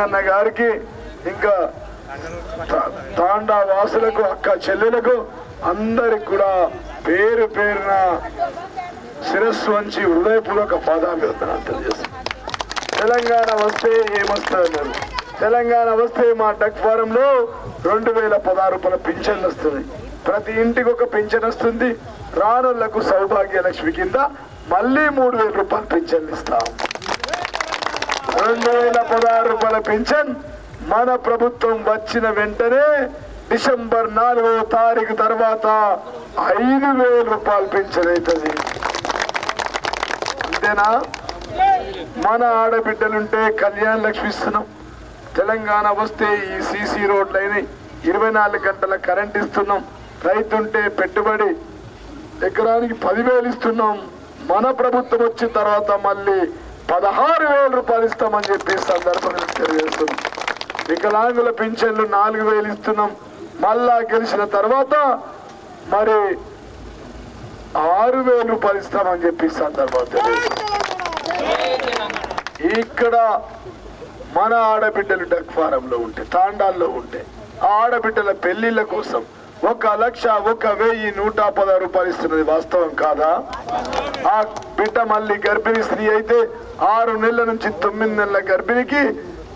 గారికి గారికి ఇంకా తాండా వాసులకు అక్క చెల్లెలకు అందరికి కూడా పేరు పేరున శిరస్సు వంచి హృదయపూర్వక పాదాభివందనాలు తెలియజేస్తాను తెలంగాణ వస్తే ఏమొస్తారు తెలంగాణ వస్తే మా డక్ ఫారంలో రెండు వేల పదహారు రూపాయల పింఛన్లు వస్తుంది. ప్రతి ఇంటికి ఒక పింఛన్ వస్తుంది. రానులకు సౌభాగ్య లక్ష్మి కింద మళ్ళీ మూడు వేల రూపాయలు పింఛన్లు ఇస్తాం. రెండు వేల పదహారు రూపాయల పెన్షన్ మన ప్రభుత్వం వచ్చిన వెంటనే డిసెంబర్ నాలుగవ తారీఖు తర్వాత ఐదు వేల రూపాయలు పెన్షన్ అవుతుంది అంతేనా? మన ఆడబిడ్డలుంటే కళ్యాణ లక్ష్మి ఇస్తున్నాం. తెలంగాణ వస్తే ఈ సీసీ రోడ్లైన ఇరవై నాలుగు గంటల కరెంట్ ఇస్తున్నాం. రైతుంటే పెట్టుబడి ఎకరానికి పదివేలు ఇస్తున్నాం. మన ప్రభుత్వం వచ్చిన తర్వాత మళ్ళీ పదహారు వేల రూపాయలు ఇస్తామని చెప్పి సందర్భంగా తెలియజేస్తున్నాం. వికలాంగుల పింఛన్లు నాలుగు వేలు ఇస్తున్నాం. మళ్ళా గెలిచిన తర్వాత మరి ఆరు వేలు రూపాయలు ఇస్తామని చెప్పి సందర్భంగా తెలియజేస్తున్నాం. ఇక్కడ మన ఆడబిడ్డలు డక్ ఫారంలో ఉంటే తాండాల్లో ఉంటే ఆ ఆడబిడ్డల పెళ్ళిళ్ళ కోసం ఒక లక్ష ఒక వెయ్యి నూట పదహారు రూపాయలు ఇస్తున్నది వాస్తవం కాదా? ఆ బిడ్డ మళ్ళీ గర్భిణీ స్త్రీ అయితే ఆరు నెలల నుంచి తొమ్మిది నెలల గర్భిణికి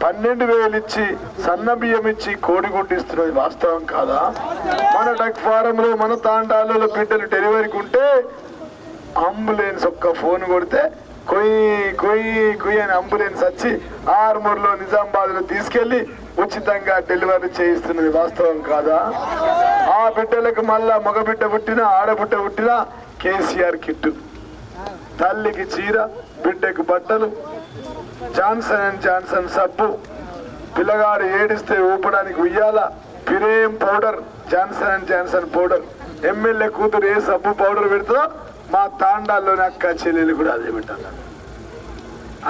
పన్నెండు వేలు ఇచ్చి సన్న బియ్యం ఇచ్చి కోడిగుడ్డు ఇస్తున్నది వాస్తవం కాదా? మన డక్ ఫారంలో మన తాండాలలో బిడ్డలు డెలివరీకి ఉంటే అంబులెన్స్ ఒక్క ఫోన్ కొడితే కొయ్యి కొయ్యి కొయ్యి అని అంబులెన్స్ వచ్చి ఆర్మూర్లో నిజామాబాద్లో తీసుకెళ్ళి ఉచితంగా డెలివరీ చేయిస్తున్నది వాస్తవం కాదా? ఆ బిడ్డలకు మళ్ళా మగ బిడ్డ పుట్టినా ఆడబిడ్డ పుట్టినా కేసీఆర్ కిట్టు. తల్లికి చీర బిడ్డకు బట్టలు జాన్సన్ అండ్ జాన్సన్ సబ్బు. పిల్లగాడు ఏడిస్తే ఊపడానికి ఉయ్యాల పిరేం powder Johnson and Johnson powder. MLA కూతురు ఏ సబ్బు పౌడర్ పెడుతుందో మా తాండాల్లోని అక్క చెల్లెలు కూడా అదే పెట్టాలి.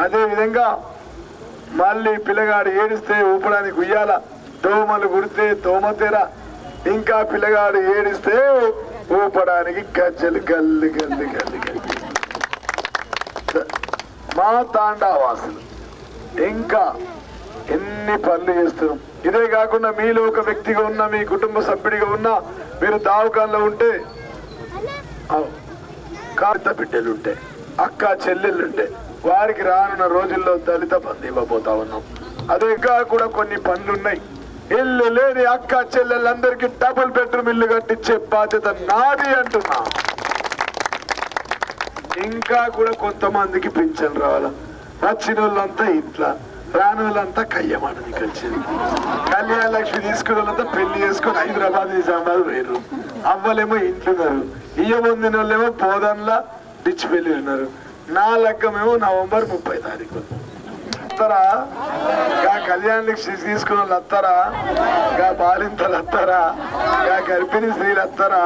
అదే విధంగా మళ్ళీ పిల్లగాడు ఏడిస్తే ఊపడానికి ఉయ్యాల దోమలు కుడితే దోమతెర ఇంకా పిల్లగాడు ఏడిస్తే ఊపడానికి గజ్జలు గల్లి గల్లి గల్లి గల్లి. మా తాండా వాసులు ఇంకా ఎన్ని పనులు చేస్తున్నాం. ఇదే కాకుండా మీలో ఒక వ్యక్తిగా ఉన్న మీ కుటుంబ సభ్యుడిగా ఉన్న మీరు దావకాల్లో ఉంటే అవ్, కార్త బిడ్డలు ఉంటే అక్క చెల్లెళ్ళుంటే వారికి రానున్న రోజుల్లో దళిత బంధు ఇవ్వబోతా ఉన్నాం. అదే ఇంకా కూడా కొన్ని పనులు ఉన్నాయి. ఇల్లు లేని అక్క చెల్లెళ్ళందరికీ డబుల్ బెడ్రూమ్ ఇల్లు కట్టించే బాధ్యత నాది అంటున్నా. ఇంకా కూడా కొంతమందికి పింఛన్ రావాల? వచ్చిన వాళ్ళంతా ఇంట్లో రాని వాళ్ళంతా కయ్యమాటది కలిసింది కళ్యాణ లక్ష్మి తీసుకున్న వాళ్ళంతా పెళ్ళి చేసుకుని హైదరాబాద్ నిజామాబాద్ వేరు అవ్వలేమో ఇంట్లున్నారు. ఇయ్య పొందిన వాళ్ళేమో పోదన్లా డిచ్ పెళ్ళి ఉన్నారు నా లగ్గమేమో నవంబర్ ముప్పై తారీఖు. వస్తారా గా తీసుకున్న లత్తరా? గా బాలింతలు వస్తారా గా గర్భిణీ స్త్రీలు లత్తరా?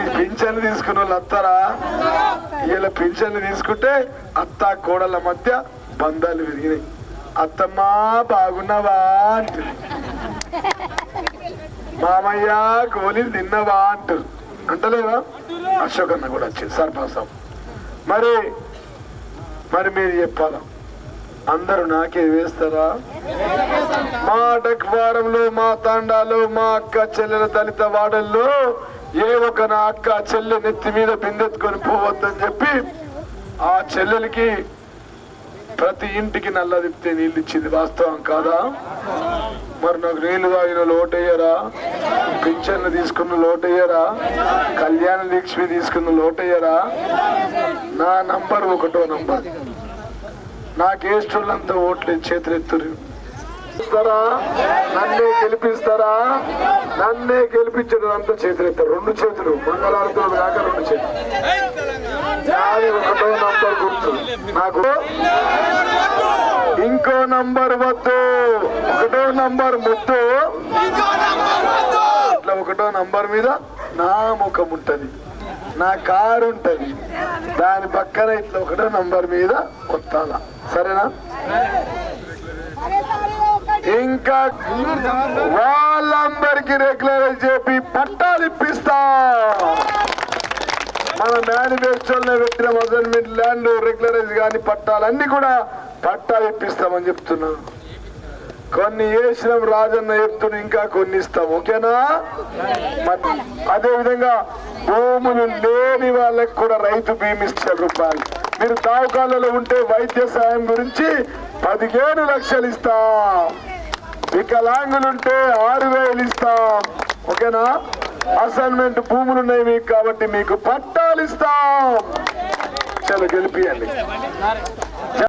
ఈ పింఛన్ తీసుకున్న వాళ్ళు వస్తారా వీళ్ళ పింఛన్లు తీసుకుంటే అత్త కోడళ్ళ మధ్య బంధాలు విరిగినాయి. అత్తమ్మా బాగున్నావా? అంటుంది. మామయ్య గోళీలు తిన్నవా? అంటారు అంటలేదా అశోక్ అన్న కూడా వచ్చింది సర్పంచం. మరి మరి మీరు చెప్పాలా? అందరూ నాకే వేస్తారా? మా డక్ వారంలో మా తాండాలో మా అక్క చెల్లెల దళిత వాడల్లో ఏ ఒక నా అక్క చెల్లె నెత్తి మీద బిందెత్తుకొని పోవద్దని చెప్పి ఆ చెల్లెలకి ప్రతి ఇంటికి నల్ల తిప్పితే నీళ్ళు ఇచ్చింది వాస్తవం కాదా? మరి నాకు నీళ్ళు తాగిన లోటయ్యారా? పింఛన్లు తీసుకున్న లోటయ్యారా? కళ్యాణ లక్ష్మి తీసుకున్న లోటయ్యారా? నా నంబర్ ఒకటో నంబర్. నాకేష్టోళ్ళంతా ఓట్లు చేతులెత్తురు. గెలిపిస్తారా నన్నే గెలిపిస్తారా? నన్నే గెలిపించడం అంతా చేతులెత్తారు. రెండు చేతులు. మంగళారతులు కాక రెండు చేతులు. నాది ఒకటో నంబర్ గుర్తు. నాకు ఇంకో నంబర్ వద్దు. ఒకటో నంబర్ ముద్దు. ఇట్లా ఒకటో నంబర్ మీద నా ముఖం ఉంటది. నా కారు ఉంటది. దాని పక్కన ఇట్లా ఒకటో నంబర్ మీద కొత్తాల సరేనా? ఇంకా వాళ్ళందరికీ రెగ్యులర్ చెప్పి పట్టాలు ఇప్పిస్తా. మన మేనిఫెస్టోలో పెట్టిన మొదటి ల్యాండ్ రెగ్యులరైజ్ కానీ పట్టాలన్నీ కూడా పట్టాలు ఇప్పిస్తామని చెప్తున్నాను కొన్ని వేసినాం రాజన్న చెప్తున్నా ఇంకా కొన్ని ఇస్తాం. ఓకేనా? మరి అదే విధంగా భూములు లేని వాళ్ళకి కూడా రైతు బీమా ఇస్తారు రూపాయలు మీరు దావకాలలో ఉంటే వైద్య సాయం గురించి పదిహేను లక్షలు ఇస్తాం. వికలాంగులుంటే ఆరు వేలు ఇస్తాం. ఓకేనా? అసైన్మెంట్ భూములు ఉన్నాయి మీకు కాబట్టి మీకు పట్టాలు ఇస్తాం. చాలా గెలిపియండి.